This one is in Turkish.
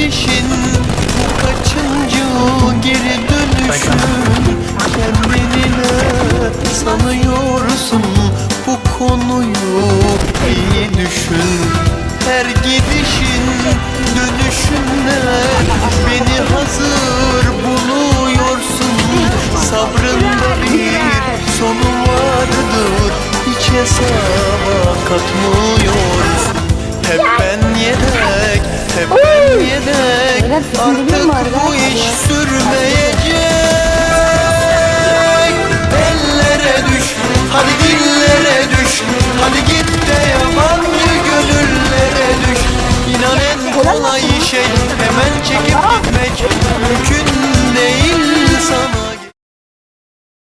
gidişin bu kaçıncı geri dönüşün Kendinine sanıyorsun? Bu konuyu iyi düşün. Her gidişin dönüşünle beni hazır buluyorsun. Sabrında bir sonu vardır. Hiç hesaba katmıyorsun. Artık bu iş sürmeyecek. Ellere düş, hadi dillere düş. Hadi git de yabancı gönüllere düş. İnan en kolay şey hemen çekip gitmek Mümkün